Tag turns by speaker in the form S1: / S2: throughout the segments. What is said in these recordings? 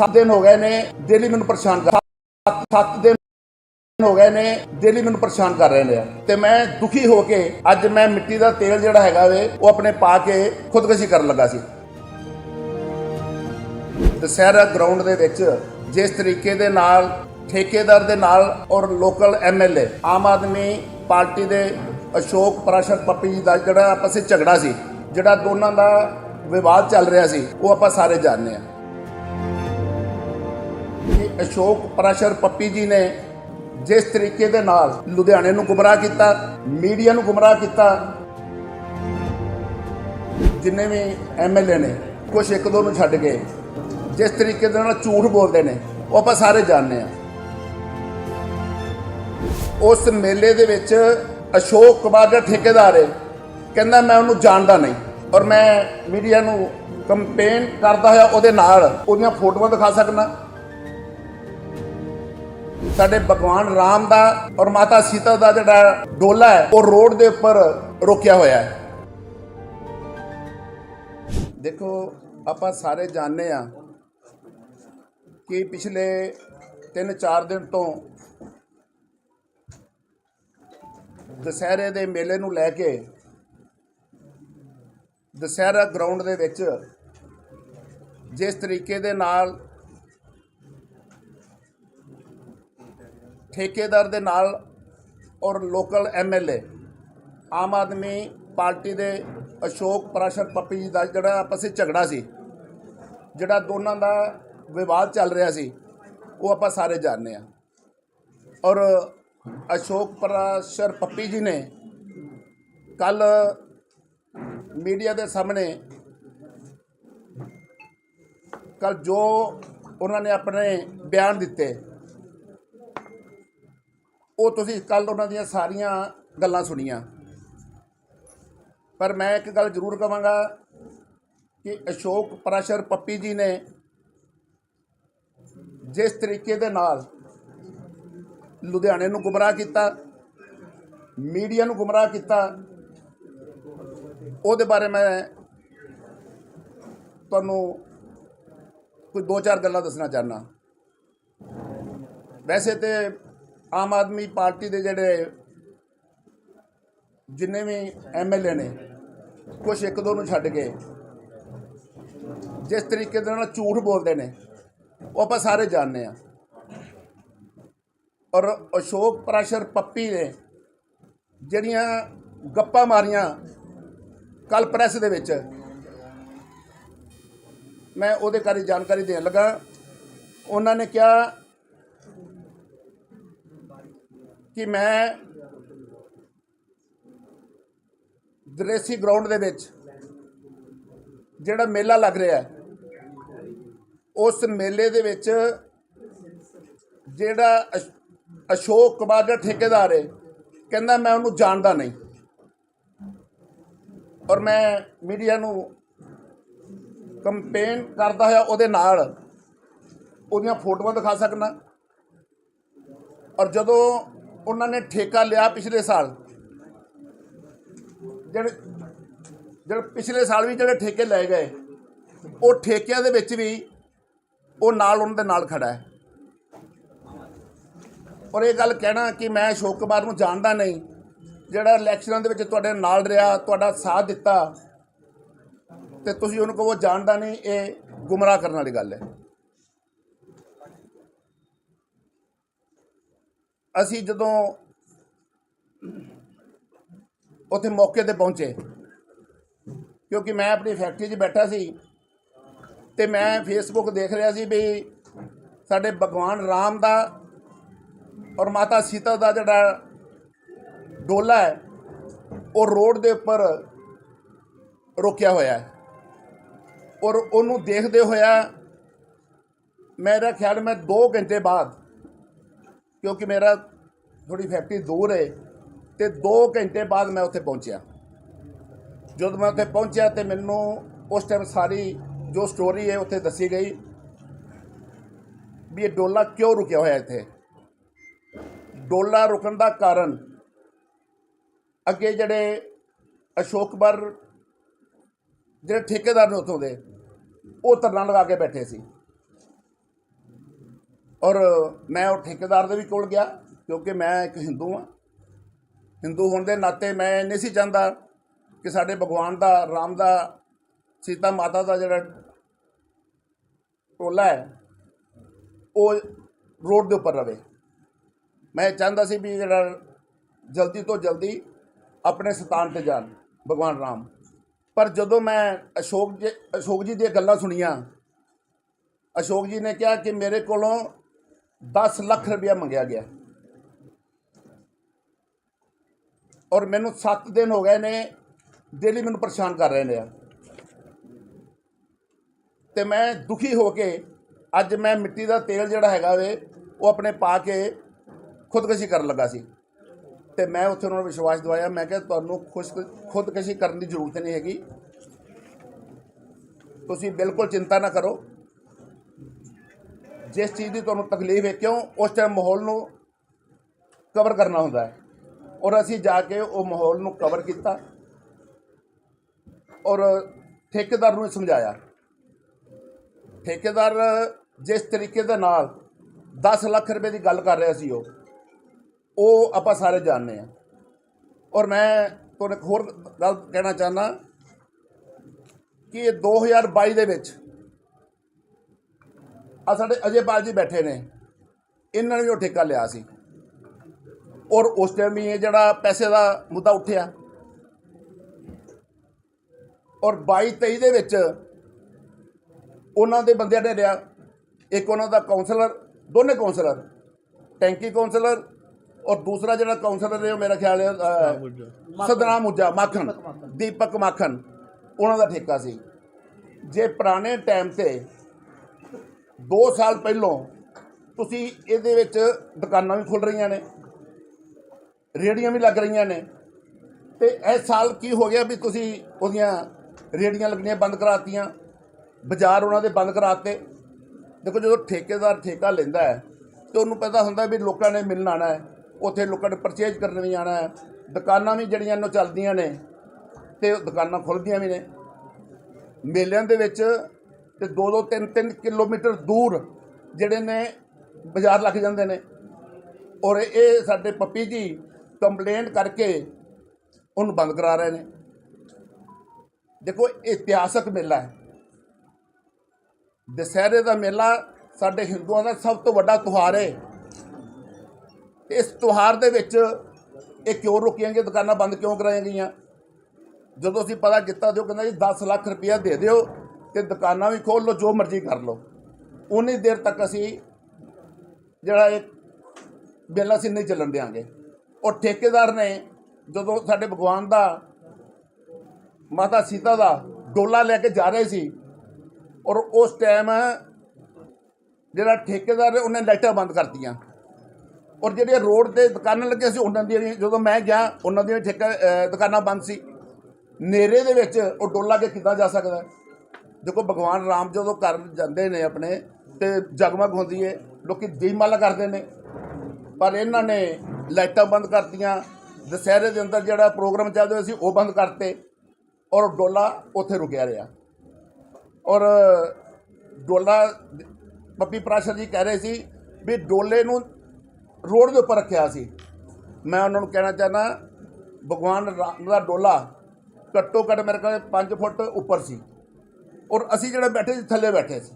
S1: ਸੱਤ ਦਿਨ ਹੋ ਗਏ ਨੇ ਡੇਲੀ ਮੈਨੂੰ ਪਰੇਸ਼ਾਨ ਕਰ ਸੱਤ- ਸੱਤ ਦਿਨ ਹੋ ਗਏ ਨੇ ਡੇਲੀ ਮੈਨੂੰ ਪਰੇਸ਼ਾਨ ਕਰ ਰਹੇ ਨੇ। ਤੇ ਮੈਂ ਦੁਖੀ ਹੋ ਕੇ ਅੱਜ ਮੈਂ ਮਿੱਟੀ ਦਾ ਤੇਲ ਜਿਹੜਾ ਹੈਗਾ ਵੇ, ਉਹ ਆਪਣੇ ਪਾ ਕੇ ਖੁਦਕਸ਼ੀ ਕਰਨ ਲੱਗਾ ਸੀ। ਦੁਸਹਿਰਾ ਗਰਾਊਂਡ ਦੇ ਵਿੱਚ ਜਿਸ ਤਰੀਕੇ ਦੇ ਨਾਲ, ਠੇਕੇਦਾਰ ਦੇ ਨਾਲ ਔਰ local MLA Aam Aadmi party ਦੇ ਅਸ਼ੋਕ ਪ੍ਰਾਸ਼ਰ ਪੱਪੀ ਜੀ ਦਾ ਜਿਹੜਾ ਆਪਸ ਵਿੱਚ ਝਗੜਾ ਸੀ, ਜਿਹੜਾ ਦੋਨਾਂ ਦਾ ਵਿਵਾਦ ਚੱਲ ਰਿਹਾ ਸੀ, ਉਹ ਆਪਾਂ ਸਾਰੇ ਜਾਣਦੇ ਹਾਂ। ਅਸ਼ੋਕ ਪ੍ਰਾਸ਼ਰ ਪੱਪੀ ਜੀ ਨੇ ਜਿਸ ਤਰੀਕੇ ਦੇ ਨਾਲ ਲੁਧਿਆਣੇ ਨੂੰ ਗੁੰਮਰਾਹ ਕੀਤਾ, ਮੀਡੀਆ ਨੂੰ ਗੁੰਮਰਾਹ ਕੀਤਾ, ਜਿੰਨੇ ਵੀ ਐਮਐਲਏ ਨੇ ਕੁਝ ਇੱਕ ਦੋ ਨੂੰ ਛੱਡ ਕੇ, ਜਿਸ ਤਰੀਕੇ ਦੇ ਨਾਲ ਝੂਠ ਬੋਲਦੇ ਨੇ, ਉਹ ਆਪਾਂ ਸਾਰੇ ਜਾਣਦੇ ਆ ਉਸ ਮੇਲੇ ਦੇ ਵਿੱਚ ਅਸ਼ੋਕ ਕੁਮਾਰ ਦਾ ਠੇਕੇਦਾਰ ਹੈ, ਕਹਿੰਦਾ ਮੈਂ ਉਹਨੂੰ ਜਾਣਦਾ ਨਹੀਂ, ਔਰ ਮੈਂ ਮੀਡੀਆ ਨੂੰ ਕੰਪੇਨ ਕਰਦਾ ਹੋਇਆ ਉਹਦੇ ਨਾਲ, ਉਹਦੀਆਂ ਫੋਟੋਆਂ ਦਿਖਾ ਸਕਦਾ ਸਾਡੇ ਭਗਵਾਨ ਰਾਮ ਦਾ ਔਰ ਮਾਤਾ ਸੀਤਾ ਦਾ ਜਿਹੜਾ ਡੋਲਾ ਹੈ, ਉਹ ਰੋਡ ਦੇ ਉੱਪਰ ਰੋਕਿਆ ਹੋਇਆ ਹੈ। ਦੇਖੋ, ਆਪਾਂ ਸਾਰੇ ਜਾਣਦੇ ਆ ਕਿ ਪਿਛਲੇ 3-4 ਦਿਨ ਤੋਂ ਦੁਸਹਿਰੇ ਦੇ ਮੇਲੇ ਨੂੰ ਲੈ ਕੇ ਦੁਸਹਿਰਾ ਗਰਾਊਂਡ ਦੇ ਵਿੱਚ ਜਿਸ ਤਰੀਕੇ ਦੇ ਨਾਲ ਠੇਕੇਦਾਰ ਦੇ ਨਾਲ ਔਰ local MLA Aam Aadmi party ਦੇ ਅਸ਼ੋਕ ਪ੍ਰਾਸ਼ਰ ਪੱਪੀ ਜੀ ਦਾ ਜਿਹੜਾ ਆਪਸ ਵਿੱਚ ਝਗੜਾ ਸੀ, ਜਿਹੜਾ ਦੋਨਾਂ ਦਾ ਵਿਵਾਦ ਚੱਲ ਰਿਹਾ ਸੀ, ਉਹ ਆਪਾਂ ਸਾਰੇ ਜਾਣਦੇ ਆ ਔਰ ਅਸ਼ੋਕ ਪ੍ਰਾਸ਼ਰ ਪੱਪੀ ਜੀ ਨੇ ਕੱਲ ਮੀਡੀਆ ਦੇ ਸਾਹਮਣੇ ਕੱਲ ਜੋ ਉਹਨਾਂ ਨੇ ਆਪਣੇ ਬਿਆਨ ਦਿੱਤੇ ਉਹ ਤੁਸੀਂ ਕੱਲ ਉਹਨਾਂ ਦੀਆਂ ਸਾਰੀਆਂ ਗੱਲਾਂ ਸੁਣੀਆਂ। ਪਰ ਮੈਂ ਇੱਕ ਗੱਲ ਜ਼ਰੂਰ ਕਹਾਂਗਾ ਕਿ ਅਸ਼ੋਕ ਪ੍ਰਾਸ਼ਰ ਪੱਪੀ ਜੀ ਨੇ ਜਿਸ ਤਰੀਕੇ ਦੇ ਨਾਲ ਲੁਧਿਆਣੇ ਨੂੰ ਗੁੰਮਰਾਹ ਕੀਤਾ, ਮੀਡੀਆ ਨੂੰ ਗੁੰਮਰਾਹ ਕੀਤਾ, ਉਹਦੇ ਬਾਰੇ ਮੈਂ ਤੁਹਾਨੂੰ ਕੋਈ ਦੋ ਚਾਰ ਗੱਲਾਂ ਦੱਸਣਾ ਚਾਹਨਾ ਵੈਸੇ ਤੇ ਆਮ ਆਦਮੀ ਪਾਰਟੀ ਦੇ ਜਿਹੜੇ ਜਿੰਨੇ ਵੀ ਐਮਐਲਏ ਨੇ ਕੁਝ ਇੱਕ ਦੋ ਨੂੰ ਛੱਡ ਕੇ ਜਿਸ ਤਰੀਕੇ ਦੇ ਨਾਲ ਝੂਠ ਬੋਲਦੇ ਨੇ, ਉਹ ਆਪਾਂ ਸਾਰੇ ਜਾਣਦੇ ਆ ਔਰ ਅਸ਼ੋਕ ਪ੍ਰਾਸ਼ਰ ਪੱਪੀ ਨੇ ਜਿਹੜੀਆਂ ਗੱਪਾਂ ਮਾਰੀਆਂ ਕੱਲ ਪ੍ਰੈਸ ਦੇ ਵਿੱਚ, ਮੈਂ ਉਹਦੇ ਬਾਰੇ ਜਾਣਕਾਰੀ ਦੇਣ ਲੱਗਾ। ਉਹਨਾਂ ਨੇ ਕਿਹਾ ਕਿ ਮੈਂ ਦਰੇਸੀ ਗਰਾਊਂਡ ਦੇ ਵਿੱਚ ਜਿਹੜਾ ਮੇਲਾ ਲੱਗ ਰਿਹਾ ਹੈ, ਉਸ ਮੇਲੇ ਦੇ ਵਿੱਚ ਜਿਹੜਾ ਅਸ਼- ਅਸ਼ੋਕ ਕੁਮਾਰ ਦਾ ਠੇਕੇਦਾਰ ਹੈ, ਕਹਿੰਦਾ ਮੈਂ ਉਹਨੂੰ ਜਾਣਦਾ ਨਹੀਂ। ਔਰ ਮੈਂ ਮੀਡੀਆ ਨੂੰ ਕੰਪੇਨ ਕਰਦਾ ਹੋਇਆ ਉਹਦੇ ਨਾਲ ਉਹਦੀਆਂ ਫੋਟੋਆਂ ਦਿਖਾ ਸਕਦਾ। ਔਰ ਜਦੋਂ ਉਹਨਾਂ ਨੇ ਠੇਕਾ ਲਿਆ ਪਿਛਲੇ ਸਾਲ। ਜਿਹੜੇ ਜਿਹੜੇ ਪਿਛਲੇ ਸਾਲ ਵੀ ਜਿਹੜੇ ਠੇਕੇ ਲਏ ਗਏ, ਉਹ ਠੇਕਿਆਂ ਦੇ ਵਿੱਚ ਵੀ ਉਹ ਨਾਲ ਉਹਨਾਂ ਦੇ ਨਾਲ ਖੜਾ ਹੈ। ਔਰ ਇਹ ਗੱਲ ਕਹਿਣਾ ਕਿ ਮੈਂ ਅਸ਼ੋਕ ਕੁਮਾਰ ਨੂੰ ਜਾਣਦਾ ਨਹੀਂ, ਜਿਹੜਾ ਇਲੈਕਸ਼ਨਾਂ ਦੇ ਵਿੱਚ ਤੁਹਾਡੇ ਨਾਲ ਰਿਹਾ, ਤੁਹਾਡਾ ਸਾਥ ਦਿੱਤਾ, ਤੇ ਤੁਸੀਂ ਉਹਨੂੰ ਕਹੋ ਜਾਣਦਾ ਨਹੀਂ, ਇਹ ਗੁੰਮਰਾਹ ਕਰਨ ਵਾਲੀ ਗੱਲ ਹੈ। ਅਸੀਂ ਜਦੋਂ ਉੱਥੇ ਮੌਕੇ ਤੇ ਪਹੁੰਚੇ, ਕਿਉਂਕਿ ਮੈਂ ਆਪਣੀ ਫੈਕਟਰੀ 'ਚ ਬੈਠਾ ਸੀ ਤੇ ਮੈਂ ਫੇਸਬੁੱਕ ਦੇਖ ਰਿਹਾ ਸੀ ਵੀ ਸਾਡੇ ਭਗਵਾਨ ਰਾਮ ਦਾ ਔਰ ਮਾਤਾ ਸੀਤਾ ਦਾ ਜਿਹੜਾ ਡੋਲਾ ਹੈ, ਉਹ ਰੋਡ ਦੇ ਉੱਪਰ ਰੋਕਿਆ ਹੋਇਆ ਹੈ। ਔਰ ਉਹਨੂੰ ਦੇਖਦੇ ਹੋਇਆ ਮੇਰਾ ਖਿਆਲ ਮੈਂ 2 ਘੰਟੇ ਬਾਅਦ ਕਿਉਂਕਿ ਮੇਰਾ ਥੋੜੀ ਫੈਕਟਰੀ ਦੂਰ ਹੈ ਤੇ 2 ਘੰਟੇ ਬਾਅਦ ਮੈਂ ਉੱਥੇ ਪਹੁੰਚਿਆ। ਜਦੋਂ ਮੈਂ ਉੱਥੇ ਪਹੁੰਚਿਆ ਤੇ ਮੈਨੂੰ ਉਸ ਟਾਈਮ ਸਾਰੀ ਜੋ ਸਟੋਰੀ ਹੈ ਉੱਥੇ ਦੱਸੀ ਗਈ ਵੀ ਇਹ ਡੋਲਾ ਕਿਉਂ ਰੁਕਿਆ ਹੋਇਆ ਇੱਥੇ? ਡੋਲਾ ਰੁਕਣ ਦਾ ਕਾਰਨ ਅੱਗੇ ਜਿਹੜੇ ਅਸ਼ੋਕ ਬਰ ਜਿਹੜੇ ਠੇਕੇਦਾਰ ਨੇ ਉੱਥੋਂ ਦੇ, ਉਹ ਧਰਨਾ ਲਗਾ ਕੇ ਬੈਠੇ ਸੀ। ਔਰ ਮੈਂ ਉਹ ਠੇਕੇਦਾਰ ਦੇ ਵੀ ਕੋਲ ਗਿਆ, ਕਿਉਂਕਿ ਮੈਂ ਇੱਕ ਹਿੰਦੂ ਹਾਂ। ਹਿੰਦੂ ਹੋਣ ਦੇ ਨਾਤੇ ਮੈਂ ਨਹੀਂ ਸੀ ਚਾਹੁੰਦਾ ਕਿ ਸਾਡੇ ਭਗਵਾਨ ਦਾ, ਰਾਮ ਦਾ, ਸੀਤਾ ਮਾਤਾ ਦਾ ਜਿਹੜਾ ਟੋਲਾ ਹੈ, ਉਹ ਰੋਡ ਦੇ ਉੱਪਰ ਰਵੇ। ਮੈਂ ਚਾਹੁੰਦਾ ਸੀ ਵੀ ਜਿਹੜਾ ਜਲਦੀ ਤੋਂ ਜਲਦੀ ਆਪਣੇ ਸਥਾਨ ਤੇ ਜਾਣ, ਭਗਵਾਨ ਰਾਮ। ਪਰ ਜਦੋਂ ਮੈਂ ਅਸ਼ੋਕ ਜੀ ਅਸ਼ੋਕ ਜੀ ਦੀਆਂ ਗੱਲਾਂ ਸੁਣੀਆਂ, ਅਸ਼ੋਕ ਜੀ ਨੇ ਕਿਹਾ ਕਿ ਮੇਰੇ ਕੋਲੋਂ 10 ਲੱਖ ਰੁਪਇਆ ਮੰਗਿਆ ਗਿਆ। ਔਰ ਮੈਨੂੰ 7 ਦਿਨ ਹੋ ਗਏ ਨੇ ਡੇਲੀ ਮੈਨੂੰ ਪਰੇਸ਼ਾਨ ਕਰ ਰਹੇ ਨੇ ਆ। ਤੇ ਮੈਂ ਦੁਖੀ ਹੋ ਕੇ ਅੱਜ ਮੈਂ ਮਿੱਟੀ ਦਾ ਤੇਲ ਜਿਹੜਾ ਹੈਗਾ ਵੇ, ਉਹ ਆਪਣੇ ਪਾ ਕੇ ਖੁਦਕਸ਼ੀ ਕਰਨ ਲੱਗਾ ਸੀ। ਤੇ ਮੈਂ ਉੱਥੇ ਉਹਨਾਂ ਨੂੰ ਵਿਸ਼ਵਾਸ ਦਿਵਾਇਆ, ਮੈਂ ਕਿਹਾ ਤੁਹਾਨੂੰ ਖੁਸ਼ ਖੁਦਕੁਸ਼ੀ ਕਰਨ ਦੀ ਜ਼ਰੂਰਤ ਨਹੀਂ ਹੈਗੀ। ਤੁਸੀਂ ਬਿਲਕੁਲ ਚਿੰਤਾ ਨਾ ਕਰੋ। ਜਿਸ ਚੀਜ਼ ਦੀ ਤੁਹਾਨੂੰ ਤਕਲੀਫ ਹੈ, ਕਿਉਂ? ਉਸ ਟਾਈਮ ਮਾਹੌਲ ਨੂੰ ਕਵਰ ਕਰਨਾ ਹੁੰਦਾ ਹੈ। ਔਰ ਅਸੀਂ ਜਾ ਕੇ ਉਹ ਮਾਹੌਲ ਨੂੰ ਕਵਰ ਕੀਤਾ ਔਰ ਠੇਕੇਦਾਰ ਨੂੰ ਸਮਝਾਇਆ। ਠੇਕੇਦਾਰ ਜਿਸ ਤਰੀਕੇ ਦੇ ਨਾਲ 10 ਲੱਖ ਰੁਪਏ ਦੀ ਗੱਲ ਕਰ ਰਿਹਾ ਸੀ ਉਹ ਉਹ ਆਪਾਂ ਸਾਰੇ ਜਾਣਦੇ ਆ ਔਰ ਮੈਂ ਤੁਹਾਨੂੰ ਇੱਕ ਹੋਰ ਗੱਲ ਕਹਿਣਾ ਚਾਹੁੰਦਾ ਕਿ ਇਹ 2022 ਦੇ ਵਿੱਚ ਆ ਸਾਡੇ ਅਜੇਪਾਲ ਜੀ ਬੈਠੇ ਨੇ। ਇਹਨਾਂ ਨੇ ਵੀ ਉਹ ਠੇਕਾ ਲਿਆ ਸੀ। ਔਰ ਉਸ ਟਾਈਮ ਵੀ ਇਹ ਜਿਹੜਾ ਪੈਸੇ ਦਾ ਮੁੱਦਾ ਉੱਠਿਆ। ਔਰ 22 23 ਦੇ ਵਿੱਚ ਉਹਨਾਂ ਦੇ ਬੰਦਿਆਂ ਨੇ ਲਿਆ। ਇੱਕ ਉਹਨਾਂ ਦਾ ਕਾਉਂਸਲਰ ਦੋਨੇ ਕਾਉਂਸਲਰ ਟੈਂਕੀ ਕਾਉਂਸਲਰ ਔਰ ਦੂਸਰਾ ਜਿਹੜਾ ਕਾਉਂਸਲਰ ਹੈ ਉਹ ਮੇਰਾ ਖਿਆਲ ਹੈ ਅ, ਸਤਨਾਮ ਮੁੱਜਾ। ਮਾਖਣ ਦੀਪਕ ਮਾਖਣ ਉਹਨਾਂ ਦਾ ਠੇਕਾ ਸੀ। ਜੇ ਪੁਰਾਣੇ ਟਾਈਮ ਤੇ 2 ਸਾਲ ਪਹਿਲੋਂ ਤੁਸੀਂ ਇਹਦੇ ਵਿੱਚ ਦੁਕਾਨਾਂ ਵੀ ਖੁੱਲ ਰਹੀਆਂ ਨੇ ਰੇੜੀਆਂ ਵੀ ਲੱਗ ਰਹੀਆਂ ਨੇ ਤੇ ਇਸ ਸਾਲ ਕੀ ਹੋ ਗਿਆ ਵੀ ਤੁਸੀਂ ਉਹਦੀਆਂ ਰੇੜੀਆਂ ਲੱਗਣੀਆਂ ਬੰਦ ਕਰਾਤੀਆਂ, ਬਾਜ਼ਾਰ ਉਹਨਾਂ ਦੇ ਬੰਦ ਕਰਾਤੇ। ਦੇਖੋ ਜਦੋਂ ਠੇਕੇਦਾਰ ਠੇਕਾ ਲੈਂਦਾ ਹੈ ਤੇ ਉਹਨੂੰ ਪਤਾ ਹੁੰਦਾ ਵੀ ਲੋਕਾਂ ਨੇ ਮਿਲਣ ਆਣਾ ਹੈ, ਉੱਥੇ ਲੋਕਾਂ ਨੇ ਪਰਚੇਜ ਕਰਨ ਵੀ ਆਣਾ ਹੈ, ਦੁਕਾਨਾਂ ਵੀ ਜਿਹੜੀਆਂ ਨੂੰ ਚੱਲਦੀਆਂ ਨੇ ਤੇ ਦੁਕਾਨਾਂ ਖੁੱਲ੍ਹਦੀਆਂ ਵੀ ਨੇ। ਮੇਲਿਆਂ ਦੇ ਵਿੱਚ ਤੇ 2-2 3-3 ਕਿਲੋਮੀਟਰ ਦੂਰ ਜਿਹੜੇ ਨੇ ਬਾਜ਼ਾਰ ਲੱਗ ਜਾਂਦੇ ਨੇ। ਔਰ ਇਹ ਸਾਡੇ ਪੱਪੀ ਜੀ ਕੰਪਲੇਂਟ ਕਰਕੇ ਉਹਨੂੰ ਬੰਦ ਕਰਾ ਰਹੇ ਨੇ। ਦੇਖੋ, ਇਤਿਹਾਸਕ ਮੇਲਾ ਹੈ। ਦਸਹਿਰੇ ਦਾ ਮੇਲਾ ਸਾਡੇ ਹਿੰਦੂਆਂ ਦਾ ਸਭ ਤੋਂ ਵੱਡਾ ਤਿਉਹਾਰ ਹੈ ਇਸ ਤਿਉਹਾਰ ਦੇ ਵਿੱਚ ਇਹ ਕਿਉਂ ਰੁਕੀਆਂ ਗਈਆਂ, ਦੁਕਾਨਾਂ ਬੰਦ ਕਿਉਂ ਕਰਾਈਆਂ ਗਈਆਂ? ਜਦੋਂ ਅਸੀਂ ਪਤਾ ਕੀਤਾ ਤੇ ਉਹ ਕਹਿੰਦਾ ਜੀ 10 ਲੱਖ ਰੁਪਇਆ ਦੇ ਦਿਓ। ਤੇ ਦੁਕਾਨਾਂ ਵੀ ਖੋਲ ਲਓ, ਜੋ ਮਰਜ਼ੀ ਕਰ ਲਓ। ਉਨੀ ਦੇਰ ਤੱਕ ਅਸੀਂ ਜਿਹੜਾ ਇਹ ਮੇਲਾ ਅਸੀਂ ਨਹੀਂ ਚੱਲਣ ਦਿਆਂਗੇ। ਉਹ ਠੇਕੇਦਾਰ ਨੇ ਜਦੋਂ ਸਾਡੇ ਭਗਵਾਨ ਦਾ, ਮਾਤਾ ਸੀਤਾ ਦਾ ਡੋਲਾ ਲੈ ਕੇ ਜਾ ਰਹੇ ਸੀ, ਔਰ ਉਸ ਟਾਈਮ ਜਿਹੜਾ ਠੇਕੇਦਾਰ ਉਹਨੇ ਲਾਈਟਾਂ ਬੰਦ ਕਰਤੀਆਂ। ਔਰ ਜਿਹੜੇ ਰੋਡ ਤੇ ਦੁਕਾਨਾਂ ਲੱਗੀਆਂ ਸੀ, ਉਹਨਾਂ ਦੀਆਂ ਵੀ ਜਦੋਂ ਮੈਂ ਗਿਆ, ਉਹਨਾਂ ਦੀਆਂ ਵੀ ਠੇਕਾ ਦੁਕਾਨਾਂ ਬੰਦ ਸੀ। ਨੇਰੇ ਦੇ ਵਿੱਚ ਉਹ ਡੋਲਾ ਕੇ ਕਿੱਦਾਂ ਜਾ ਸਕਦਾ। ਦੇਖੋ ਭਗਵਾਨ ਰਾਮ ਜਦੋਂ ਘਰ ਜਾਂਦੇ ਨੇ ਆਪਣੇ ਤੇ ਜਗਮਗ ਹੁੰਦੀ ਹੈ ਲੋਕੀ ਦੀਪਮਾਲਾ ਕਰਦੇ ਨੇ। ਪਰ ਇਹਨਾਂ ਨੇ ਲਾਈਟਾਂ ਬੰਦ ਕਰਤੀਆਂ, ਦੁਸਹਿਰੇ ਦੇ ਅੰਦਰ ਜਿਹੜਾ ਪ੍ਰੋਗਰਾਮ ਚੱਲਦੇ ਹੋਏ ਸੀ ਉਹ ਬੰਦ ਕਰਤੇ ਔਰ ਡੋਲਾ ਉੱਥੇ ਰੁਕਿਆ ਰਿਹਾ। ਔਰ ਡੋਲਾ ਪੱਪੀ ਪ੍ਰਾਸ਼ਰ ਜੀ ਕਹਿ ਰਹੇ ਸੀ ਵੀ ਡੋਲੇ ਨੂੰ ਰੋਡ ਦੇ ਉੱਪਰ ਰੱਖਿਆ ਸੀ। ਮੈਂ ਉਹਨਾਂ ਨੂੰ ਕਹਿਣਾ ਚਾਹੁੰਦਾ, ਭਗਵਾਨ ਰਾਮ ਦਾ ਡੋਲਾ ਘੱਟੋ ਘੱਟ ਮੇਰੇ ਕੋਲ 5 ਫੁੱਟ ਉੱਪਰ ਸੀ। ਔਰ ਅਸੀਂ ਜਿਹੜੇ ਬੈਠੇ ਸੀ, ਥੱਲੇ ਬੈਠੇ ਸੀ।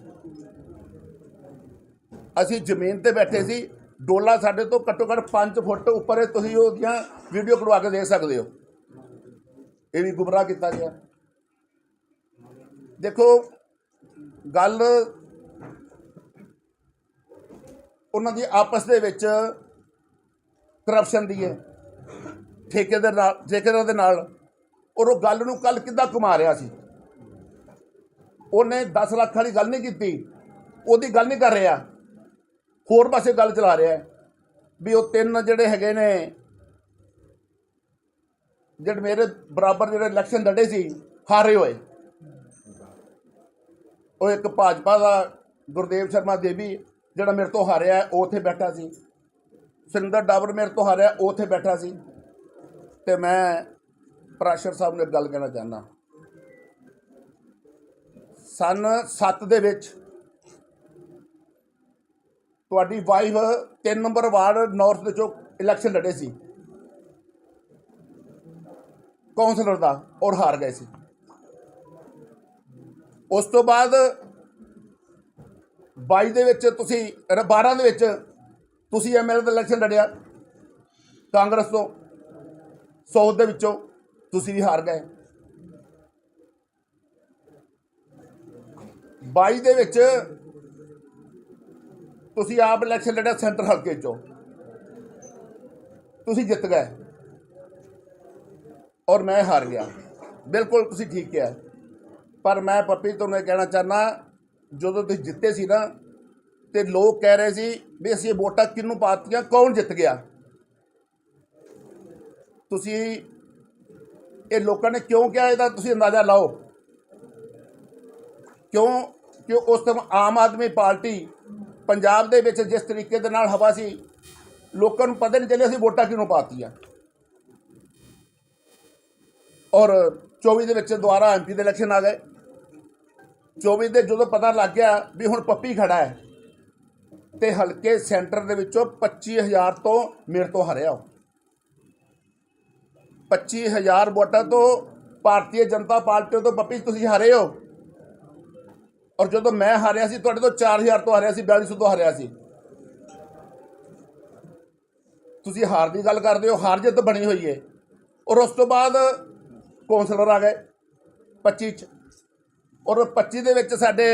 S1: ਅਸੀਂ ਜ਼ਮੀਨ ਤੇ ਬੈਠੇ ਸੀ, ਡੋਲਾ ਸਾਡੇ ਤੋਂ ਘੱਟੋ ਘੱਟ 5 ਫੁੱਟ ਉੱਪਰ ਹੈ, ਤੁਸੀਂ ਉਹਦੀਆਂ ਵੀਡੀਓ ਕਢਵਾ ਕੇ ਦੇਖ ਸਕਦੇ ਹੋ। ਇਹ ਵੀ ਗੁੰਮਰਾਹ ਕੀਤਾ ਗਿਆ। ਦੇਖੋ, ਗੱਲ ਉਹਨਾਂ ਦੀ ਆਪਸ ਦੇ ਵਿੱਚ ਕਰਪਸ਼ਨ ਦੀ ਹੈ ਠੇਕੇ ਦੇ ਨਾਲ, ਠੇਕੇਦਾਰ ਦੇ ਨਾਲ। ਔਰ ਉਹ ਗੱਲ ਨੂੰ ਕੱਲ ਕਿੱਦਾਂ ਘੁਮਾ ਰਿਹਾ ਸੀ? ਉਹਨੇ 10 ਲੱਖ ਵਾਲੀ ਗੱਲ ਨਹੀਂ ਕੀਤੀ, ਉਹਦੀ ਗੱਲ ਨਹੀਂ ਕਰ ਰਿਹਾ। ਹੋਰ ਪਾਸੇ ਗੱਲ ਚਲਾ ਰਿਹਾ ਵੀ ਉਹ ਤਿੰਨ ਜਿਹੜੇ ਹੈਗੇ ਨੇ, ਜਿਹੜੇ ਮੇਰੇ ਬਰਾਬਰ ਜਿਹੜੇ ਇਲੈਕਸ਼ਨ ਲੜੇ ਸੀ, ਹਾਰੇ ਹੋਏ। ਉਹ ਇੱਕ ਭਾਜਪਾ ਦਾ ਗੁਰਦੇਵ ਸ਼ਰਮਾ ਦੇਵੀ ਜਿਹੜਾ ਮੇਰੇ ਤੋਂ ਹਾਰਿਆ, ਉਹ ਉੱਥੇ ਬੈਠਾ ਸੀ। ਸੁਰਿੰਦਰ ਡਾਬਰ ਮੇਰੇ ਤੋਂ ਹਾਰਿਆ, ਉਹ ਉੱਥੇ ਬੈਠਾ ਸੀ। ਤੇ ਮੈਂ ਪ੍ਰਾਸ਼ਰ ਸਾਹਿਬ ਨੂੰ ਇੱਕ ਗੱਲ ਕਹਿਣਾ ਚਾਹੁੰਦਾ। ਸਨ 7 ਦੇ ਵਿੱਚ। ਤੁਹਾਡੀ ਵਾਈਫ 3 ਨੰਬਰ ਵਾਰਡ ਨਾਰਥ ਦੇ ਚੋਂ ਇਲੈਕਸ਼ਨ ਲੜੇ ਸੀ। ਕਾਉਂਸਲਰ ਦਾ, ਔਰ ਹਾਰ ਗਏ ਸੀ। ਉਸ ਤੋਂ ਬਾਅਦ 22 ਦੇ ਵਿੱਚ ਤੁਸੀਂ ਅਰੇ 12 ਦੇ ਵਿੱਚ ਤੁਸੀਂ ਐਮਐਲਏ ਦਾ ਇਲੈਕਸ਼ਨ ਲੜਿਆ। ਕਾਂਗਰਸ ਤੋਂ 100 ਦੇ ਵਿੱਚੋਂ ਤੁਸੀਂ ਵੀ ਹਾਰ ਗਏ। 22 ਦੇ ਵਿੱਚ ਤੁਸੀਂ ਆਪ ਇਲੈਕਸ਼ਨ ਲੜਿਆ ਸੈਂਟਰ ਹਲਕੇ ਚੋਂ। ਤੁਸੀਂ ਜਿੱਤ ਗਏ। ਔਰ ਮੈਂ ਹਾਰ ਗਿਆ। ਬਿਲਕੁਲ ਤੁਸੀਂ ਠੀਕ ਕਿਹਾ। ਪਰ ਮੈਂ ਪੱਪੀ ਤੁਹਾਨੂੰ ਇਹ ਕਹਿਣਾ ਚਾਹਨਾ ਜਦੋਂ ਤੁਸੀਂ ਜਿੱਤੇ ਸੀ ਨਾ, ਤੇ ਲੋਕ ਕਹਿ ਰਹੇ ਸੀ ਵੀ ਅਸੀਂ ਇਹ ਵੋਟਾਂ ਕਿਹਨੂੰ ਪਾਤੀਆਂ, ਕੌਣ ਜਿੱਤ ਗਿਆ? ਤੁਸੀਂ ਇਹ ਲੋਕਾਂ ਨੇ ਕਿਉਂ ਕਿਹਾ ਇਹਦਾ? ਤੁਸੀਂ ਅੰਦਾਜ਼ਾ ਲਾਓ। ਕਿਉਂ ਕਿ ਉਸ ਟਾਈਮ ਆਮ ਆਦਮੀ ਪਾਰਟੀ ਪੰਜਾਬ ਦੇ ਵਿੱਚ ਜਿਸ ਤਰੀਕੇ ਦੇ ਨਾਲ ਹਵਾ ਸੀ, ਲੋਕਾਂ ਨੂੰ ਪਤਾ ਨਹੀਂ ਚੱਲਿਆ ਸੀ ਵੋਟਾਂ ਕਿਉਂ ਪਾਤੀਆਂ। ਔਰ 24 ਦੇ ਵਿੱਚ ਦੁਬਾਰਾ ਐਮਪੀ ਦੇ ਇਲੈਕਸ਼ਨ ਆ ਗਏ। 24 ਦੇ ਜਦੋਂ ਪਤਾ ਲੱਗ ਗਿਆ ਵੀ ਹੁਣ ਪੱਪੀ ਖੜਾ ਹੈ, ਤੇ ਹਲਕੇ ਸੈਂਟਰ ਦੇ ਵਿੱਚੋਂ 25000 ਤੋਂ ਮੇਰੇ ਤੋਂ ਹਰਿਆ ਉਹ। 25000 ਵੋਟਾਂ ਤੋਂ ਭਾਰਤੀ ਜਨਤਾ ਪਾਰਟੀ ਤੋਂ ਪੱਪੀ ਤੁਸੀਂ ਹਾਰੇ ਹੋ? ਔਰ ਜਦੋਂ ਮੈਂ ਹਾਰਿਆ ਸੀ, ਤੁਹਾਡੇ ਤੋਂ 4000 ਤੋਂ ਹਾਰਿਆ ਸੀ 4200 ਤੋਂ ਹਾਰਿਆ ਸੀ। ਤੁਸੀਂ ਹਾਰ ਦੀ ਗੱਲ ਕਰਦੇ ਹੋ, ਹਾਰ ਜਿੱਤ ਬਣੀ ਹੋਈ ਹੈ ਔਰ ਉਸ ਤੋਂ ਬਾਅਦ ਕੌਂਸਲਰ ਆ ਗਏ 25 ਚ। ਔਰ 25 ਦੇ ਵਿੱਚ ਸਾਡੇ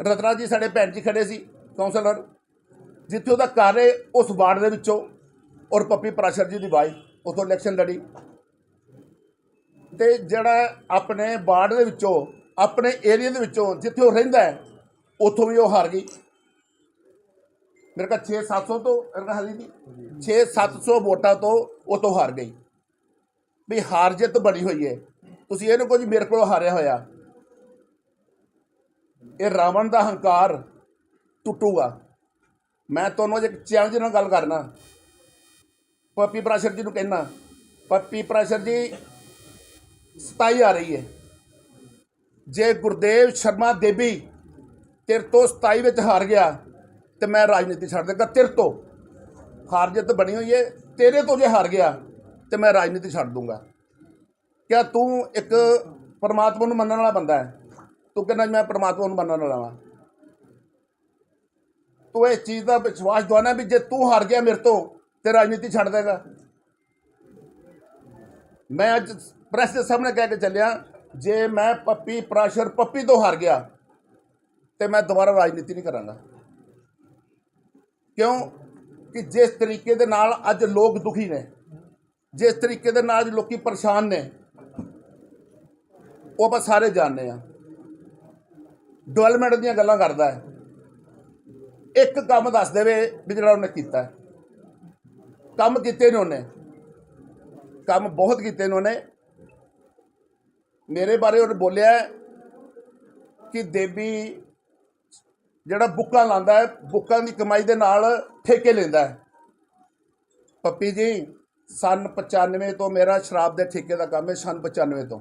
S1: ਰਤਨਾ ਜੀ, ਸਾਡੇ ਭੈਣ ਜੀ ਖੜੇ ਸੀ, ਕੌਂਸਲਰ। ਜਿੱਥੇ ਉਹਦਾ ਘਰ ਏ, ਉਸ ਵਾਰਡ ਦੇ ਵਿੱਚੋਂ। ਔਰ ਪੱਪੀ ਪ੍ਰਾਸ਼ਰ ਜੀ ਦੀ ਬਾਈ ਉਥੋਂ ਇਲੈਕਸ਼ਨ ਲੜੀ। ਤੇ ਜਿਹੜਾ ਆਪਣੇ ਵਾਰਡ ਦੇ ਵਿੱਚੋਂ ਆਪਣੇ ਏਰੀਆ ਦੇ ਵਿੱਚੋਂ ਜਿੱਥੇ ਉਹ ਰਹਿੰਦਾ ਹੈ, ਉੱਥੋਂ ਵੀ ਉਹ ਹਾਰ ਗਈ। ਮੇਰੇ ਕੋਲ 6-700 ਤੋਂ, ਮੇਰੇ ਕੋਲ ਹਾਰੀ ਨਹੀਂ 6-700 ਵੋਟਾਂ ਤੋਂ ਉਹ ਤੋਂ ਹਾਰ ਗਈ। ਵੀ ਹਾਰ ਜਿੱਤ ਬਣੀ ਹੋਈ ਹੈ। ਤੁਸੀਂ ਇਹਨੂੰ ਕੁਝ ਮੇਰੇ ਕੋਲ ਹਾਰਿਆ ਹੋਇਆ। ਇਹ ਰਾਵਣ ਦਾ ਹੰਕਾਰ ਟੁੱਟੂਗਾ। ਮੈਂ ਤੁਹਾਨੂੰ ਅੱਜ ਇੱਕ ਚੈਲੰਜ ਨਾਲ ਗੱਲ ਕਰਨਾ। ਪੱਪੀ ਪ੍ਰਾਸ਼ਰ ਜੀ ਨੂੰ ਕਹਿਣਾ। ਪੱਪੀ ਪ੍ਰਾਸ਼ਰ ਜੀ 27 ਆ ਰਹੀ ਹੈ। ਜੇ ਗੁਰਦੇਵ ਸ਼ਰਮਾ ਦੇਵੀ ਤੇਰੇ ਤੋਂ 27 ਵਿੱਚ ਹਾਰ ਗਿਆ, ਤੇ ਮੈਂ ਰਾਜਨੀਤੀ ਛੱਡ ਦੇਗਾ ਤੇਰੇ ਤੋਂ। ਹਾਰ ਜਿੱਤ ਬਣੀ ਹੋਈ ਹੈ ਤੇਰੇ ਤੋਂ ਜੇ ਹਾਰ ਗਿਆ, ਤੇ ਮੈਂ ਰਾਜਨੀਤੀ ਛੱਡ ਦੂੰਗਾ। ਕਿਆ ਤੂੰ ਇੱਕ ਪਰਮਾਤਮਾ ਨੂੰ ਮੰਨਣ ਵਾਲਾ ਬੰਦਾ ਹੈ? ਤੂੰ ਕਹਿੰਦਾ ਮੈਂ ਪਰਮਾਤਮਾ ਨੂੰ ਮੰਨਣ ਵਾਲਾ ਹਾਂ ਤੂੰ ਇਹ ਚੀਜ਼ ਦਾ ਵਿਸ਼ਵਾਸ ਦਵਾਨਾ ਵੀ ਜੇ ਤੂੰ ਹਾਰ ਗਿਆ ਮੇਰੇ ਤੋਂ, ਤੇ ਰਾਜਨੀਤੀ ਛੱਡ ਦੇਗਾ। ਮੈਂ ਅੱਜ ਪ੍ਰੈਸ ਦੇ ਸਾਹਮਣੇ ਕਹਿ ਕੇ ਚੱਲਿਆ ਜੇ ਮੈਂ ਪੱਪੀ, ਪ੍ਰੈਸ਼ਰ ਪੱਪੀ ਤੋਂ ਹਾਰ ਗਿਆ, ਤੇ ਮੈਂ ਦੁਬਾਰਾ ਰਾਜਨੀਤੀ ਨਹੀਂ ਕਰਾਂਗਾ। ਕਿਉਂ? ਕਿ ਜਿਸ ਤਰੀਕੇ ਦੇ ਨਾਲ ਅੱਜ ਲੋਕ ਦੁਖੀ ਨੇ, ਜਿਸ ਤਰੀਕੇ ਦੇ ਨਾਲ ਅੱਜ ਲੋਕੀ ਪਰੇਸ਼ਾਨ ਨੇ, ਉਹ ਆਪਾਂ ਸਾਰੇ ਜਾਣਦੇ ਆ ਡਿਵੈਲਪਮੈਂਟ ਦੀਆਂ ਗੱਲਾਂ ਕਰਦਾ ਹੈ। ਇੱਕ ਕੰਮ ਦੱਸ ਦੇਵੇ ਵੀ ਜਿਹੜਾ ਉਹਨੇ ਕੀਤਾ ਕੰਮ ਕੀਤੇ ਨੇ ਉਹਨੇ। ਕੰਮ ਬਹੁਤ ਕੀਤੇ ਨੇ ਉਹਨੇ। ਮੇਰੇ ਬਾਰੇ ਉਹਨੇ ਬੋਲਿਆ ਕਿ ਦੇਵੀ ਜਿਹੜਾ ਬੁੱਕਾਂ ਲਾਂਦਾ ਹੈ, ਬੁੱਕਾਂ ਦੀ ਕਮਾਈ ਦੇ ਨਾਲ ਠੇਕੇ ਲੈਂਦਾ ਹੈ। ਪੱਪੀ ਜੀ, ਸਨ 95 ਤੋਂ ਮੇਰਾ ਸ਼ਰਾਬ ਦੇ ਠੇਕੇ ਦਾ ਕੰਮ ਹੈ, ਸਨ 95 ਤੋਂ।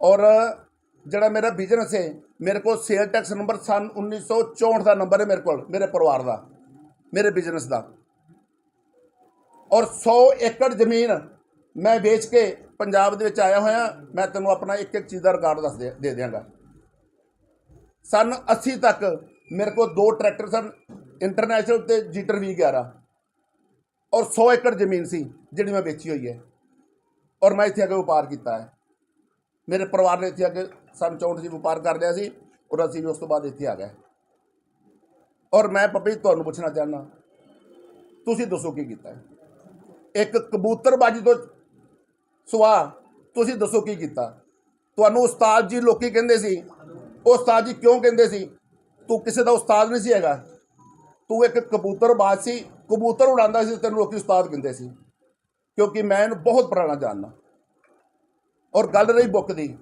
S1: ਔਰ ਜਿਹੜਾ ਮੇਰਾ ਬਿਜ਼ਨਸ ਹੈ, ਮੇਰੇ ਕੋਲ ਸੇਲ ਟੈਕਸ ਨੰਬਰ ਸਨ 1964 ਦਾ ਨੰਬਰ ਹੈ ਮੇਰੇ ਕੋਲ, ਮੇਰੇ ਪਰਿਵਾਰ ਦਾ, ਮੇਰੇ ਬਿਜ਼ਨਸ ਦਾ। ਔਰ 100 ਏਕੜ ਜ਼ਮੀਨ ਮੈਂ ਵੇਚ ਕੇ ਪੰਜਾਬ ਦੇ ਵਿੱਚ ਆਇਆ ਹੋਇਆ, ਮੈਂ ਤੈਨੂੰ ਆਪਣਾ ਇੱਕ ਇੱਕ ਚੀਜ਼ ਦਾ ਰਿਕਾਰਡ ਦੱਸ ਦੇ ਦੇ ਦਿਆਂਗਾ। ਸਨ 80 ਤੱਕ ਮੇਰੇ ਕੋਲ ਦੋ ਟਰੈਕਟਰ ਸਨ ਇੰਟਰਨੈਸ਼ਨਲ ਤੇ ਜੀਟਰ ਵੀ 11 ਔਰ 100 ਏਕੜ ਜ਼ਮੀਨ ਸੀ, ਜਿਹੜੀ ਮੈਂ ਵੇਚੀ ਹੋਈ ਹੈ। ਔਰ ਮੈਂ ਇੱਥੇ ਆ ਕੇ ਵਪਾਰ ਕੀਤਾ ਹੈ। ਮੇਰੇ ਪਰਿਵਾਰ ਨੇ ਇੱਥੇ ਆ ਕੇ ਸਨ 64 ਸੀ ਵਪਾਰ ਕਰ ਲਿਆ ਸੀ, ਔਰ ਅਸੀਂ ਵੀ ਉਸ ਤੋਂ ਬਾਅਦ ਇੱਥੇ ਆ ਗਏ। ਔਰ ਮੈਂ ਪੱਪੀ ਤੁਹਾਨੂੰ ਪੁੱਛਣਾ ਚਾਹੁੰਦਾ, ਤੁਸੀਂ ਦੱਸੋ ਕੀ ਕੀਤਾ ਇੱਕ ਕਬੂਤਰਬਾਜੀ ਤੋਂ ਸੁਆ ਤੁਸੀਂ ਦੱਸੋ ਕੀ ਕੀਤਾ? ਤੁਹਾਨੂੰ ਉਸਤਾਦ ਜੀ ਲੋਕੀ ਕਹਿੰਦੇ ਸੀ, ਉਹ ਉਸਤਾਦ ਜੀ ਕਿਉਂ ਕਹਿੰਦੇ ਸੀ? ਤੂੰ ਕਿਸੇ ਦਾ ਉਸਤਾਦ ਨਹੀਂ ਸੀ ਹੈਗਾ। ਤੂੰ ਇੱਕ ਕਬੂਤਰਬਾਜ਼ ਸੀ, ਕਬੂਤਰ ਉਡਾਉਂਦਾ ਸੀ, ਤੈਨੂੰ ਲੋਕੀ ਉਸਤਾਦ ਕਹਿੰਦੇ ਸੀ। ਕਿਉਂਕਿ ਮੈਂ ਇਹਨੂੰ ਬਹੁਤ ਪੁਰਾਣਾ ਜਾਣਦਾ। ਔਰ ਗੱਲ ਰਹੀ ਬੁੱਕ ਦੀ।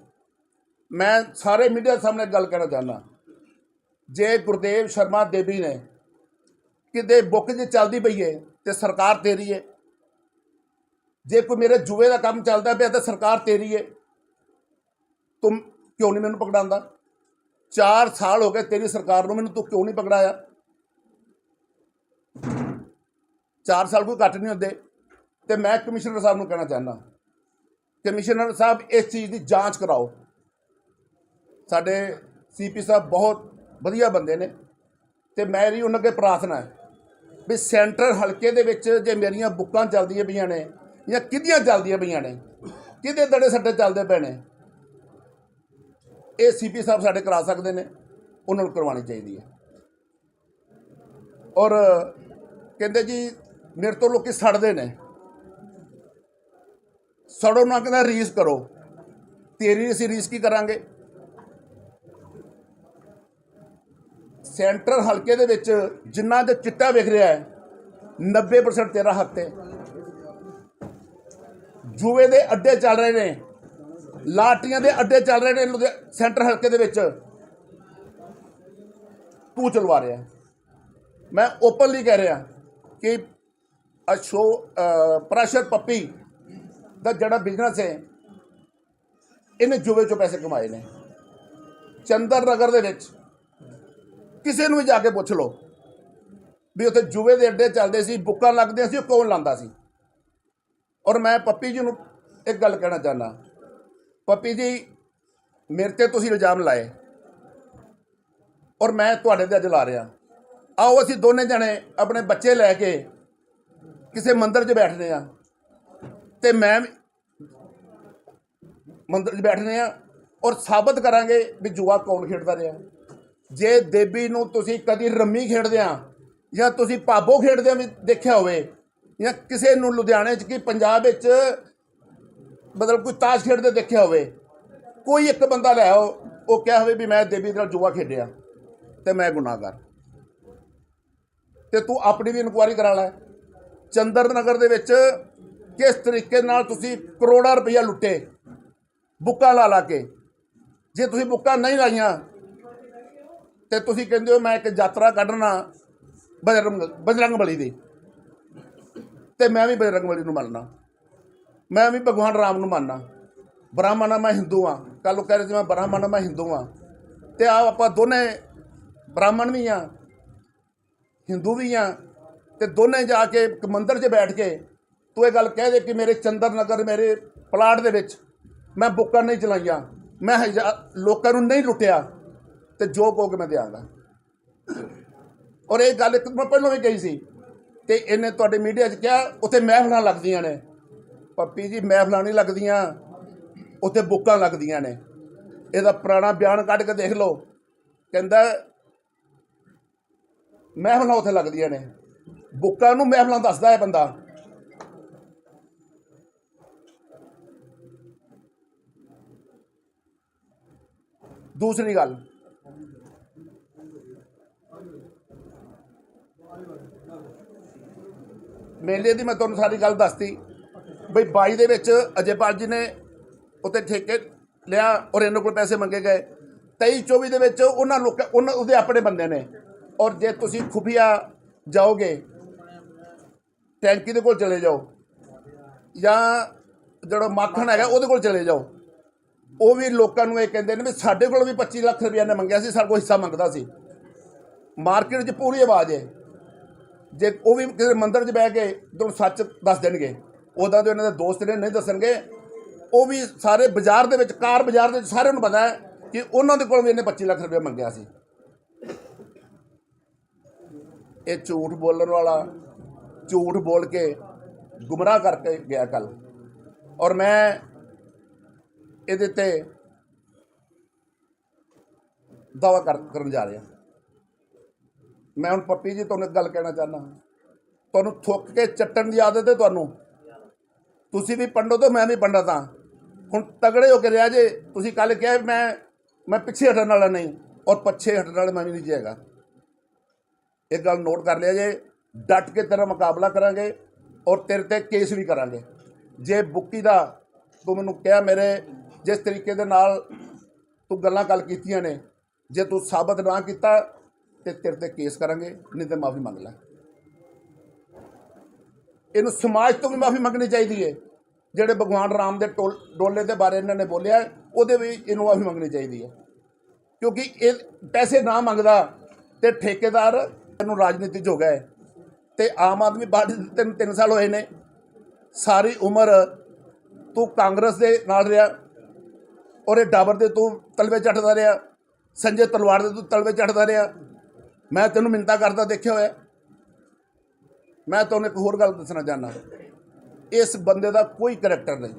S1: ਮੈਂ ਸਾਰੇ ਮੀਡੀਆ ਸਾਹਮਣੇ ਗੱਲ ਕਹਿਣਾ ਚਾਹੁੰਦਾ। ਜੇ ਗੁਰਦੇਵ ਸ਼ਰਮਾ ਦੇਵੀ ਨੇ ਕਿਤੇ ਬੁੱਕ ਜੇ ਚੱਲਦੀ ਪਈ ਹੈ ਤੇ ਸਰਕਾਰ ਤੇਰੀ ਹੈ ਜੇ ਕੋਈ ਮੇਰੇ ਜੂਏ ਦਾ ਕੰਮ ਚੱਲਦਾ ਪਿਆ ਤਾਂ ਸਰਕਾਰ ਤੇਰੀ ਹੈ ਤੂੰ ਕਿਉਂ ਨਹੀਂ ਮੈਨੂੰ ਪਕੜਾਉਂਦਾ? 4 ਸਾਲ ਹੋ ਗਏ ਤੇਰੀ ਸਰਕਾਰ ਨੂੰ ਮੈਨੂੰ ਤੂੰ ਕਿਉਂ ਨਹੀਂ ਪਕੜਾਇਆ? 4 ਸਾਲ ਕੋਈ ਘੱਟ ਨਹੀਂ ਹੁੰਦੇ। ਤੇ ਮੈਂ ਕਮਿਸ਼ਨਰ ਸਾਹਿਬ ਨੂੰ ਕਹਿਣਾ ਚਾਹੁੰਦਾ। ਕਮਿਸ਼ਨਰ ਸਾਹਿਬ, ਇਸ ਚੀਜ਼ ਦੀ ਜਾਂਚ ਕਰਾਓ। ਸਾਡੇ ਸੀਪੀ ਸਾਹਿਬ ਬਹੁਤ ਵਧੀਆ ਬੰਦੇ ਨੇ ਤੇ ਮੇਰੀ ਉਹਨਾਂ ਅੱਗੇ ਪ੍ਰਾਰਥਨਾ ਹੈ ਵੀ ਸੈਂਟਰ ਹਲਕੇ ਦੇ ਵਿੱਚ ਜੇ ਮੇਰੀਆਂ ਬੁੱਕਾਂ ਚੱਲਦੀਆਂ ਪਈਆਂ ਨੇ ਜਾਂ ਕਿਹਦੀਆਂ ਚੱਲਦੀਆਂ ਪਈਆਂ ਨੇ? ਕਿਹਦੇ ਦੜੇ ਸੱਟੇ ਚੱਲਦੇ ਪਏ ਨੇ? ਇਹ ਸੀਪੀ ਸਾਹਿਬ ਸਾਡੇ ਕਰਾ ਸਕਦੇ ਨੇ, ਉਹਨਾਂ ਨੂੰ ਕਰਵਾਉਣੀ ਚਾਹੀਦੀ ਹੈ। ਔਰ ਕਹਿੰਦੇ ਜੀ, ਮੇਰੇ ਤੋਂ ਲੋਕੀ ਸੜਦੇ ਨੇ। ਸੜੋ ਨਾ ਕਹਿੰਦਾ, ਰੀਸ ਕਰੋ। ਤੇਰੀ ਅਸੀਂ ਰੀਸ ਕੀ ਕਰਾਂਗੇ? ਸੈਂਟਰ ਹਲਕੇ ਦੇ ਵਿੱਚ ਜਿੰਨਾ ਦੇ ਚਿੱਟਾ ਵਿਖ ਰਿਹਾ ਹੈ 90% ਤੇਰਾ ਹੱਥ ਹੈ। ਜੂਏ ਦੇ ਅੱਡੇ ਚੱਲ ਰਹੇ ਨੇ। ਲਾਟੀਆਂ ਦੇ ਅੱਡੇ ਚੱਲ ਰਹੇ ਨੇ ਲੁਧਿਆ- ਸੈਂਟਰ ਹਲਕੇ ਦੇ ਵਿੱਚ। ਤੂੰ ਚਲਵਾ ਰਿਹਾ। ਮੈਂ ਓਪਨਲੀ ਕਹਿ ਰਿਹਾ ਕਿ ਅਸ਼ੋ ਪ੍ਰੈਸ਼ਰ ਪੱਪੀ ਦਾ ਜਿਹੜਾ ਬਿਜ਼ਨਸ ਹੈ, ਇਹਨੇ ਜੂਵੇ ਚੋਂ ਪੈਸੇ ਕਮਾਏ ਨੇ। ਚੰਦਰ ਨਗਰ ਦੇ ਵਿੱਚ ਕਿਸੇ ਨੂੰ ਵੀ ਜਾ ਕੇ ਪੁੱਛ ਲਓ ਵੀ ਉੱਥੇ ਜੂਏ ਦੇ ਅੱਡੇ ਚੱਲਦੇ ਸੀ, ਬੁੱਕਾਂ ਲੱਗਦੀਆਂ ਸੀ, ਉਹ ਕੌਣ ਲਾਂਦਾ ਸੀ? ਔਰ ਮੈਂ ਪੱਪੀ ਜੀ ਨੂੰ ਇੱਕ ਗੱਲ ਕਹਿਣਾ ਚਾਹੁੰਦਾ। ਪੱਪੀ ਜੀ, ਮੇਰੇ ਤੇ ਤੁਸੀਂ ਇਲਜ਼ਾਮ ਲਾਏ। ਔਰ ਮੈਂ ਤੁਹਾਡੇ ਤੇ ਅੱਜ ਲਾ ਰਿਹਾ। ਆਓ ਅਸੀਂ ਦੋਨੇ ਜਣੇ ਆਪਣੇ ਬੱਚੇ ਲੈ ਕੇ ਕਿਸੇ ਮੰਦਿਰ 'ਚ ਬੈਠਦੇ ਆ ਤੇ ਮੈਂ ਵੀ ਮੰਦਿਰ 'ਚ ਬੈਠਦੇ ਆ ਔਰ ਸਾਬਤ ਕਰਾਂਗੇ ਵੀ ਜੂਆ ਕੌਣ ਖੇਡਦਾ ਰਿਹਾ। ਜੇ ਦੇਵੀ ਨੂੰ ਤੁਸੀਂ ਕਦੀ ਰੰਮੀ ਖੇਡਦੇ ਆ ਜਾਂ ਤੁਸੀਂ ਪਾਬੋ ਖੇਡਦੇ ਵੀ ਦੇਖਿਆ ਹੋਵੇ ਜਾਂ ਕਿਸੇ ਨੂੰ ਲੁਧਿਆਣੇ 'ਚ ਕੀ ਪੰਜਾਬ ਵਿੱਚ ਮਤਲਬ ਕੋਈ ਤਾਸ਼ ਖੇਡਦੇ ਦੇਖਿਆ ਹੋਵੇ, ਕੋਈ ਇੱਕ ਬੰਦਾ ਲੈ ਆਓ, ਉਹ ਕਿਹਾ ਹੋਵੇ ਵੀ ਮੈਂ ਦੇਵੀ ਨਾਲ ਜੂਆ ਖੇਡਿਆ ਤੇ ਮੈਂ ਗੁਨਾਹਗਰ। ਤੇ ਤੂੰ ਆਪਣੀ ਵੀ ਇਨਕੁਆਇਰੀ ਕਰਾ ਲੈ। ਚੰਦਰ ਨਗਰ ਦੇ ਵਿੱਚ ਕਿਸ ਤਰੀਕੇ ਨਾਲ ਤੁਸੀਂ ਕਰੋੜਾਂ ਰੁਪਈਆ ਲੁੱਟੇ, ਬੁੱਕਾਂ ਲਾ ਲਾ ਕੇ। ਜੇ ਤੁਸੀਂ ਬੁੱਕਾਂ ਨਹੀਂ ਲਾਈਆਂ, ਤੇ ਤੁਸੀਂ ਕਹਿੰਦੇ ਹੋ ਮੈਂ ਇੱਕ ਯਾਤਰਾ ਕੱਢਣਾ ਬਜਰੰਗ ਬਜਰੰਗ ਬਲੀ ਦੀ। ਤੇ ਮੈਂ ਵੀ ਬਜਰੰਗ ਬਲੀ ਨੂੰ ਮੰਨਣਾ ਮੈਂ ਵੀ ਭਗਵਾਨ ਰਾਮ ਨੂੰ ਮੰਨਣਾ ਬ੍ਰਾਹਮਣ ਆ, ਮੈਂ ਹਿੰਦੂ ਆ। ਕੱਲ ਨੂੰ ਕਹਿ ਰਹੇ ਸੀ, ਮੈਂ ਬ੍ਰਾਹਮਣ ਆ, ਮੈਂ ਹਿੰਦੂ ਆ। ਤੇ ਆ ਆਪਾਂ ਦੋਨੇ ਬ੍ਰਾਹਮਣ ਵੀ ਆ, ਹਿੰਦੂ ਵੀ ਆ, ਤੇ ਦੋਨੇ ਜਾ ਕੇ ਇੱਕ ਮੰਦਿਰ 'ਚ ਬੈਠ ਕੇ ਤੂੰ ਇਹ ਗੱਲ ਕਹਿ ਦੇ ਕਿ ਮੇਰੇ ਚੰਦਰ ਨਗਰ, ਮੇਰੇ ਪਲਾਟ ਦੇ ਵਿੱਚ ਮੈਂ ਬੁੱਕਾਂ ਨਹੀਂ ਚਲਾਈਆਂ। ਮੈਂ ਹਜ਼ਾ- ਲੋਕਾਂ ਨੂੰ ਨਹੀਂ ਲੁੱਟਿਆ ਤੇ ਜੋ ਕਹੋਗੇ ਮੈਂ ਦਿਆਂਗਾ। ਔਰ ਇਹ ਗੱਲ ਇੱਕ ਮੈਂ ਪਹਿਲਾਂ ਵੀ ਕਹੀ ਸੀ ਤੇ ਇਹਨੇ ਤੁਹਾਡੇ ਮੀਡੀਆ 'ਚ ਕਿਹਾ, ਉੱਥੇ ਮਹਿਫਲਾਂ ਲੱਗਦੀਆਂ ਨੇ। ਪੱਪੀ ਜੀ, ਮਹਿਫਲਾਂ ਨਹੀਂ ਲੱਗਦੀਆਂ, ਉੱਥੇ ਬੁੱਕਾਂ ਲੱਗਦੀਆਂ ਨੇ। ਇਹਦਾ ਪੁਰਾਣਾ ਬਿਆਨ ਕੱਢ ਕੇ ਦੇਖ ਲਓ। ਕਹਿੰਦਾ, ਮਹਿਫਲਾਂ ਉੱਥੇ ਲੱਗਦੀਆਂ ਨੇ। ਬੁੱਕਾਂ ਨੂੰ ਮਹਿਫਲਾਂ ਦੱਸਦਾ ਹੈ ਬੰਦਾ। ਦੂਸਰੀ ਗੱਲ ਮੇਲੇ ਦੀ ਮੈਂ ਤੁਹਾਨੂੰ ਸਾਰੀ ਗੱਲ ਦੱਸਤੀ। ਬਈ 22 ਦੇ ਵਿੱਚ ਅਜੇਪਾਲ ਜੀ ਨੇ ਉੱਤੇ ਠੇਕੇ ਲਿਆ ਔਰ ਇਹਨਾਂ ਕੋਲ ਪੈਸੇ ਮੰਗੇ ਗਏ। 23 24 ਦੇ ਵਿੱਚ ਉਹਨਾਂ ਲੋਕ, ਉਹਨਾਂ, ਉਹਦੇ ਆਪਣੇ ਬੰਦੇ ਨੇ। ਔਰ ਜੇ ਤੁਸੀਂ ਖੁਫੀਆ ਜਾਓਗੇ, ਟੈਂਕੀ ਦੇ ਕੋਲ ਚਲੇ ਜਾਓ। ਜਾਂ ਜਿਹੜਾ ਮਾਖਣ ਹੈਗਾ, ਉਹਦੇ ਕੋਲ ਚਲੇ ਜਾਓ। ਉਹ ਵੀ ਲੋਕਾਂ ਨੂੰ ਇਹ ਕਹਿੰਦੇ ਨੇ ਵੀ ਸਾਡੇ ਕੋਲ ਵੀ 25 ਲੱਖ ਰੁਪਇਆ ਨੇ ਮੰਗਿਆ ਸੀ, ਸਾਡੇ ਕੋਲ ਹਿੱਸਾ ਮੰਗਦਾ ਸੀ। ਮਾਰਕੀਟ 'ਚ ਪੂਰੀ ਆਵਾਜ਼ ਹੈ। ਜੇ ਉਹ ਵੀ ਕਿਸੇ ਮੰਦਿਰ 'ਚ ਬਹਿ ਕੇ ਤੁਹਾਨੂੰ ਸੱਚ ਦੱਸ ਦੇਣਗੇ ਉਦਾਂ ਦੇ ਉਹਨਾਂ ਦੇ ਦੋਸਤ ਨੇ ਨਹੀਂ ਦੱਸਣਗੇ, ਉਹ ਵੀ ਸਾਰੇ ਬਾਜ਼ਾਰ ਦੇ ਵਿੱਚ, ਕਾਰ ਬਾਜ਼ਾਰ ਦੇ ਵਿੱਚ ਸਾਰਿਆਂ ਨੂੰ ਪਤਾ ਹੈ ਕਿ ਉਹਨਾਂ ਦੇ ਕੋਲ ਵੀ ਇਹਨੇ 25 ਲੱਖ ਰੁਪਏ ਮੰਗਿਆ ਸੀ। ਇਹ ਝੂਠ ਬੋਲਣ ਵਾਲਾ, ਝੂਠ ਬੋਲ ਕੇ ਗੁੰਮਰਾਹ ਕਰਕੇ ਗਿਆ ਕੱਲ। ਔਰ ਮੈਂ ਇਹਦੇ ਤੇ ਦਾਵਾ ਕਰ, ਕਰਨ ਜਾ ਰਿਹਾ। ਮੈਂ ਹੁਣ ਪੱਪੀ ਜੀ ਤੁਹਾਨੂੰ ਇੱਕ ਗੱਲ ਕਹਿਣਾ ਚਾਹੁੰਦਾ ਤੁਹਾਨੂੰ ਥੁੱਕ ਕੇ ਚੱਟਣ ਦੀ ਆਦਤ ਹੈ ਤੁਹਾਨੂੰ? ਤੁਸੀਂ ਵੀ ਪੰਡੋ ਹੋ, ਮੈਂ ਵੀ ਪੰਡਾ ਹਾਂ। ਹੁਣ ਤਗੜੇ ਹੋ ਕੇ ਰਿਹਾ ਜੇ, ਤੁਸੀਂ ਕੱਲ ਕਿਹਾ ਵੀ ਮੈਂ ਮੈਂ ਪਿੱਛੇ ਹਟਣ ਵਾਲਾ ਨਹੀਂ, ਔਰ ਪਿੱਛੇ ਹਟਣ ਵਾਲਾ ਮੈਂ ਵੀ ਨਹੀਂ ਜਾਏਗਾ ਇਹ ਗੱਲ ਨੋਟ ਕਰ ਲਿਆ ਜੇ, ਡਟ ਕੇ ਤੇਰਾ ਮੁਕਾਬਲਾ ਕਰਾਂਗੇ, ਔਰ ਤੇਰੇ ਤੇ ਕੇਸ ਵੀ ਕਰਾਂਗੇ। ਜੇ ਬੁੱਕੀ ਦਾ ਤੂੰ ਮੈਨੂੰ ਕਿਹਾ ਮੇਰੇ, ਜਿਸ ਤਰੀਕੇ ਦੇ ਨਾਲ ਤੂੰ ਗੱਲਾਂ ਗੱਲ ਕੀਤੀਆਂ ਨੇ, ਜੇ ਤੂੰ ਸਾਬਤ ਨਾ ਕੀਤਾ ਤੇ ਤੇਰੇ ਤੇ ਕੇਸ ਕਰਾਂਗੇ, ਨਹੀਂ ਤੇ ਮਾਫੀ ਮੰਗ ਲੈ। ਇਹਨੂੰ ਸਮਾਜ ਤੋਂ ਵੀ ਮਾਫੀ ਮੰਗਣੀ ਚਾਹੀਦੀ ਹੈ ਜਿਹੜੇ ਭਗਵਾਨ ਰਾਮ ਦੇ ਟੋਲ- ਡੋਲੇ ਦੇ ਬਾਰੇ ਇਹਨਾਂ ਨੇ ਬੋਲਿਆ ਉਹਦੇ ਵੀ ਇਹਨੂੰ ਮਾਫੀ ਮੰਗਣੀ ਚਾਹੀਦੀ ਹੈ ਕਿਉਂਕਿ ਇਹ ਪੈਸੇ ਨਾ ਮੰਗਦਾ ਤੇ ਠੇਕੇਦਾਰ ਇਹਨੂੰ ਰਾਜਨੀਤੀ 'ਚ ਹੋ ਗਿਆ ਹੈ ਤੇ ਆਮ ਆਦਮੀ ਪਾਰਟੀ ਦੇ ਤਿੰਨ ਤਿੰਨ ਸਾਲ ਹੋਏ ਨੇ। ਸਾਰੀ ਉਮਰ ਤੂੰ ਕਾਂਗਰਸ ਦੇ ਨਾਲ ਰਿਹਾ ਔਰ ਇਹ ਡਾਬਰ ਦੇ ਤੂੰ ਤਲਵੇ ਚੱਟਦਾ ਰਿਹਾ। ਸੰਜੇ ਤਲਵਾਰ ਦੇ ਤੂੰ ਤਲਵੇ ਚੱਟਦਾ ਰਿਹਾ। ਮੈਂ ਤੈਨੂੰ ਮਿੰਤਾ ਕਰਦਾ ਦੇਖਿਆ ਹੋਇਆ। ਮੈਂ ਤੁਹਾਨੂੰ ਇੱਕ ਹੋਰ ਗੱਲ ਦੱਸਣਾ ਚਾਹੁੰਦਾ। ਇਸ ਬੰਦੇ ਦਾ ਕੋਈ ਕਰੈਕਟਰ ਨਹੀਂ।